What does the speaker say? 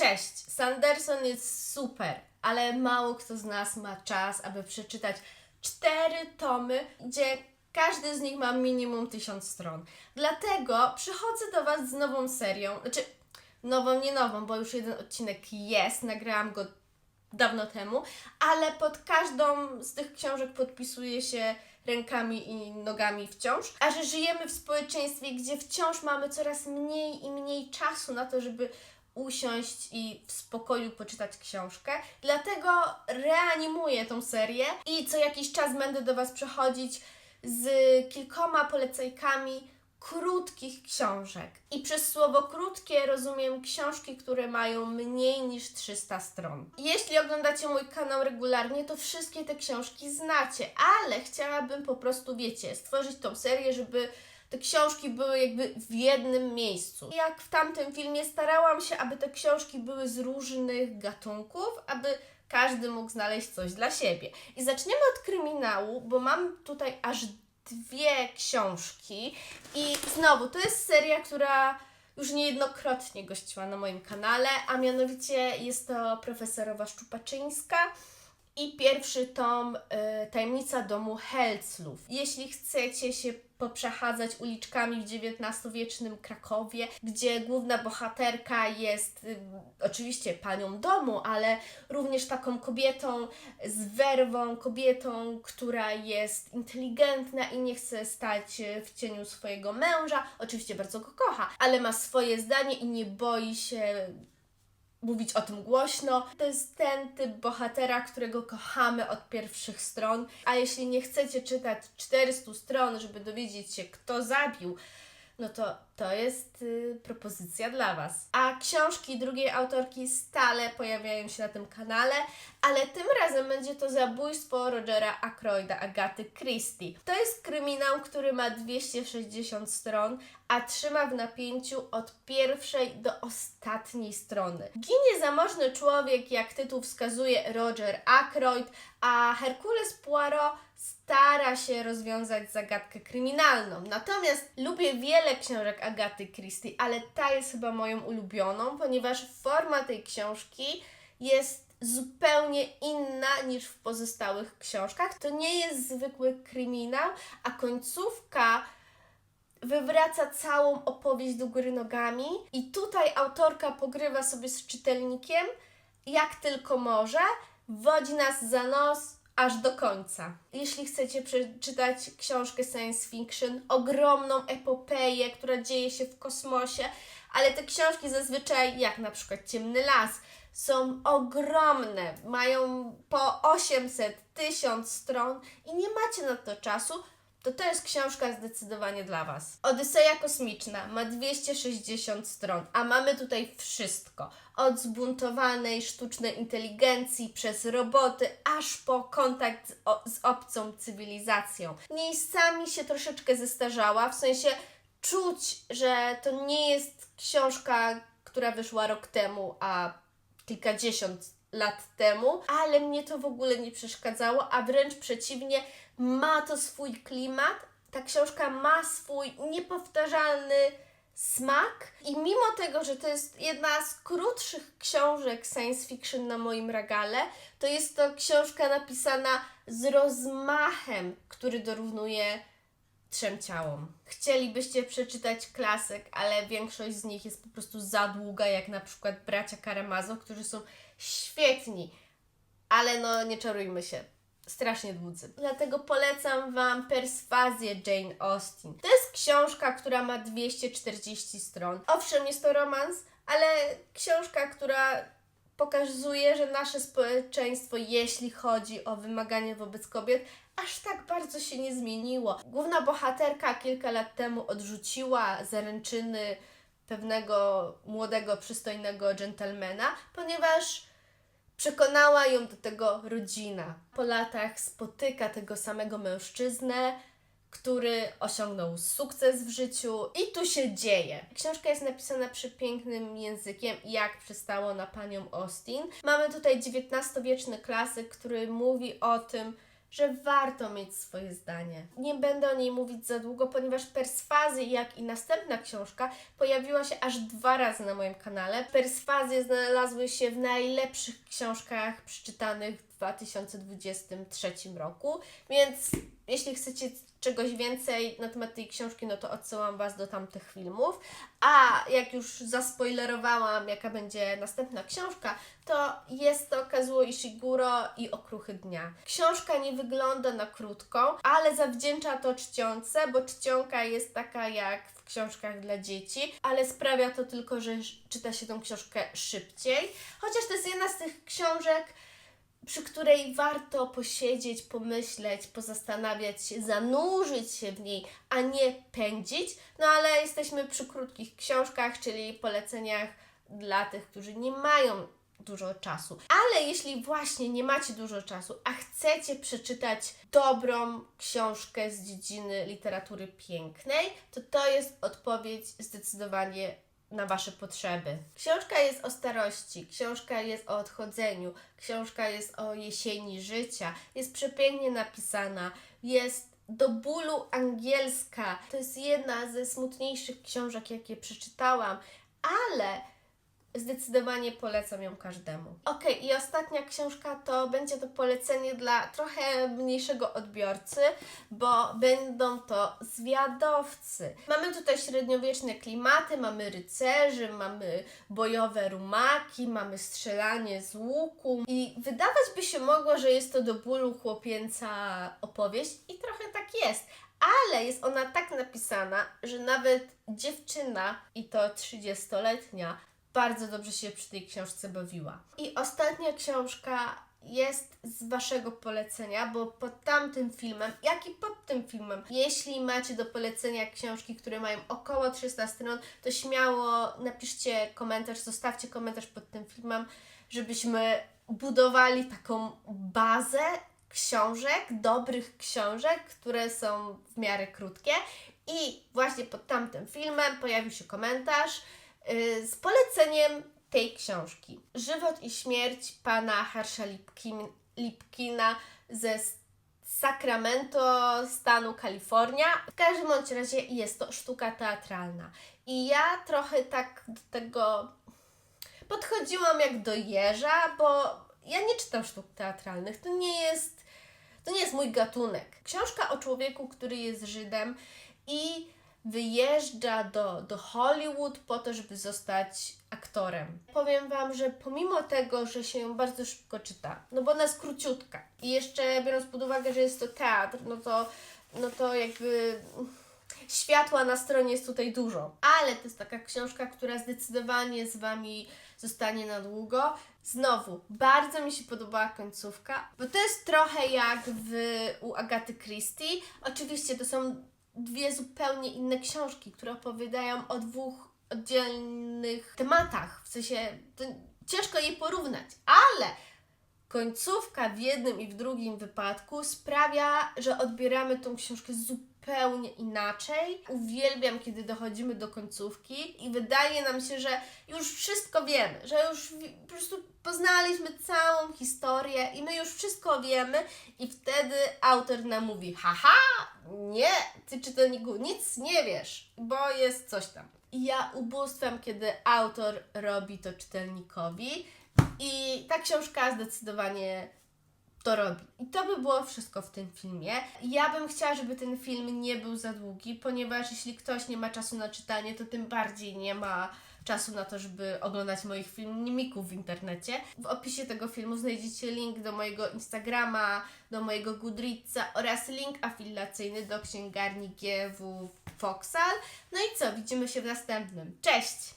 Cześć! Sanderson jest super, ale mało kto z nas ma czas, aby przeczytać cztery tomy, gdzie każdy z nich ma minimum tysiąc stron. Dlatego przychodzę do Was z nową serią, znaczy nową, nie nową, bo już jeden odcinek jest, nagrałam go dawno temu, ale pod każdą z tych książek podpisuje się rękami i nogami wciąż, a że żyjemy w społeczeństwie, gdzie wciąż mamy coraz mniej i mniej czasu na to, żeby usiąść i w spokoju poczytać książkę. Dlatego reanimuję tą serię i co jakiś czas będę do Was przechodzić z kilkoma polecajkami krótkich książek. I przez słowo krótkie rozumiem książki, które mają mniej niż 300 stron. Jeśli oglądacie mój kanał regularnie, to wszystkie te książki znacie, ale chciałabym po prostu, wiecie, stworzyć tą serię, żeby te książki były jakby w jednym miejscu. Jak w tamtym filmie starałam się, aby te książki były z różnych gatunków, aby każdy mógł znaleźć coś dla siebie. I zaczniemy od kryminału, bo mam tutaj aż dwie książki i znowu to jest seria, która już niejednokrotnie gościła na moim kanale, a mianowicie jest to profesorowa Szczupaczyńska i pierwszy tom y, Tajemnica domu Helclów. Jeśli chcecie się poprzechadzać uliczkami w XIX-wiecznym Krakowie, gdzie główna bohaterka jest y, oczywiście panią domu, ale również taką kobietą z werwą, kobietą, która jest inteligentna i nie chce stać y, w cieniu swojego męża. Oczywiście bardzo go kocha, ale ma swoje zdanie i nie boi się mówić o tym głośno. To jest ten typ bohatera, którego kochamy od pierwszych stron. A jeśli nie chcecie czytać 400 stron, żeby dowiedzieć się, kto zabił, no to to jest y, propozycja dla Was. A książki drugiej autorki stale pojawiają się na tym kanale, ale tym razem będzie to zabójstwo Rogera Ackroyda, Agaty Christie. To jest kryminał, który ma 260 stron, a trzyma w napięciu od pierwszej do ostatniej strony. Ginie zamożny człowiek, jak tytuł wskazuje Roger Ackroyd, a Hercules Poirot stara się rozwiązać zagadkę kryminalną. Natomiast lubię wiele książek Agaty Christie, ale ta jest chyba moją ulubioną, ponieważ forma tej książki jest zupełnie inna niż w pozostałych książkach. To nie jest zwykły kryminał, a końcówka wywraca całą opowieść do góry nogami i tutaj autorka pogrywa sobie z czytelnikiem jak tylko może, wodzi nas za nos aż do końca. Jeśli chcecie przeczytać książkę science fiction, ogromną epopeję, która dzieje się w kosmosie, ale te książki zazwyczaj, jak na przykład Ciemny Las, są ogromne, mają po 800, 1000 stron i nie macie na to czasu, to to jest książka zdecydowanie dla Was. Odyseja Kosmiczna ma 260 stron, a mamy tutaj wszystko. Od zbuntowanej sztucznej inteligencji przez roboty, aż po kontakt z, o, z obcą cywilizacją. Miejscami się troszeczkę zestarzała, w sensie czuć, że to nie jest książka, która wyszła rok temu, a kilkadziesiąt lat temu, ale mnie to w ogóle nie przeszkadzało, a wręcz przeciwnie, ma to swój klimat. Ta książka ma swój niepowtarzalny smak i mimo tego, że to jest jedna z krótszych książek science fiction na moim regale, to jest to książka napisana z rozmachem, który dorównuje trzem ciałom. Chcielibyście przeczytać klasyk, ale większość z nich jest po prostu za długa, jak na przykład bracia Karamazo, którzy są świetni, ale no nie czarujmy się. Strasznie dłudzy. Dlatego polecam Wam Perswazję Jane Austen. To jest książka, która ma 240 stron. Owszem, jest to romans, ale książka, która pokazuje, że nasze społeczeństwo, jeśli chodzi o wymagania wobec kobiet, aż tak bardzo się nie zmieniło. Główna bohaterka kilka lat temu odrzuciła zaręczyny pewnego młodego, przystojnego dżentelmena, ponieważ przekonała ją do tego rodzina. Po latach spotyka tego samego mężczyznę, który osiągnął sukces w życiu i tu się dzieje. Książka jest napisana przepięknym językiem, jak przystało na panią Austin. Mamy tutaj XIX-wieczny klasyk, który mówi o tym, że warto mieć swoje zdanie. Nie będę o niej mówić za długo, ponieważ Perswazy, jak i następna książka, pojawiła się aż dwa razy na moim kanale. Perswazy znalazły się w najlepszych książkach przeczytanych 2023 roku, więc jeśli chcecie czegoś więcej na temat tej książki, no to odsyłam Was do tamtych filmów. A jak już zaspoilerowałam, jaka będzie następna książka, to jest to Kazuo Ishiguro i Okruchy Dnia. Książka nie wygląda na krótką, ale zawdzięcza to czcionce, bo czcionka jest taka jak w książkach dla dzieci, ale sprawia to tylko, że czyta się tą książkę szybciej. Chociaż to jest jedna z tych książek, przy której warto posiedzieć, pomyśleć, pozastanawiać się, zanurzyć się w niej, a nie pędzić. No ale jesteśmy przy krótkich książkach, czyli poleceniach dla tych, którzy nie mają dużo czasu. Ale jeśli właśnie nie macie dużo czasu, a chcecie przeczytać dobrą książkę z dziedziny literatury pięknej, to to jest odpowiedź zdecydowanie na Wasze potrzeby. Książka jest o starości, książka jest o odchodzeniu, książka jest o jesieni życia, jest przepięknie napisana, jest do bólu angielska. To jest jedna ze smutniejszych książek, jakie przeczytałam, ale Zdecydowanie polecam ją każdemu. Ok, i ostatnia książka to będzie to polecenie dla trochę mniejszego odbiorcy, bo będą to zwiadowcy. Mamy tutaj średniowieczne klimaty, mamy rycerzy, mamy bojowe rumaki, mamy strzelanie z łuku i wydawać by się mogło, że jest to do bólu chłopięca opowieść i trochę tak jest, ale jest ona tak napisana, że nawet dziewczyna, i to 30-letnia, bardzo dobrze się przy tej książce bawiła. I ostatnia książka jest z Waszego polecenia, bo pod tamtym filmem, jak i pod tym filmem, jeśli macie do polecenia książki, które mają około 300 stron, to śmiało napiszcie komentarz, zostawcie komentarz pod tym filmem, żebyśmy budowali taką bazę książek, dobrych książek, które są w miarę krótkie. I właśnie pod tamtym filmem pojawił się komentarz, z poleceniem tej książki. Żywot i śmierć pana Harsha Lipkin, Lipkina ze Sacramento, stanu Kalifornia. W każdym bądź razie jest to sztuka teatralna. I ja trochę tak do tego podchodziłam jak do jeża, bo ja nie czytam sztuk teatralnych. To nie jest, to nie jest mój gatunek. Książka o człowieku, który jest Żydem i wyjeżdża do, do Hollywood po to, żeby zostać aktorem. Powiem Wam, że pomimo tego, że się ją bardzo szybko czyta, no bo ona jest króciutka i jeszcze biorąc pod uwagę, że jest to teatr, no to, no to jakby światła na stronie jest tutaj dużo. Ale to jest taka książka, która zdecydowanie z Wami zostanie na długo. Znowu, bardzo mi się podobała końcówka, bo to jest trochę jak w, u Agaty Christie. Oczywiście to są dwie zupełnie inne książki, które opowiadają o dwóch oddzielnych tematach. W sensie, ciężko je porównać, ale końcówka w jednym i w drugim wypadku sprawia, że odbieramy tą książkę zupełnie inaczej. Uwielbiam, kiedy dochodzimy do końcówki i wydaje nam się, że już wszystko wiemy, że już po prostu poznaliśmy całą historię i my już wszystko wiemy i wtedy autor nam mówi, haha, nie, ty czytelniku nic nie wiesz, bo jest coś tam. I ja ubóstwiam, kiedy autor robi to czytelnikowi i ta książka zdecydowanie to robi. I to by było wszystko w tym filmie. Ja bym chciała, żeby ten film nie był za długi, ponieważ jeśli ktoś nie ma czasu na czytanie, to tym bardziej nie ma czasu na to, żeby oglądać moich filmików w internecie. W opisie tego filmu znajdziecie link do mojego Instagrama, do mojego Goodreadsa oraz link afiliacyjny do księgarni GW Foxal. No i co, widzimy się w następnym. Cześć!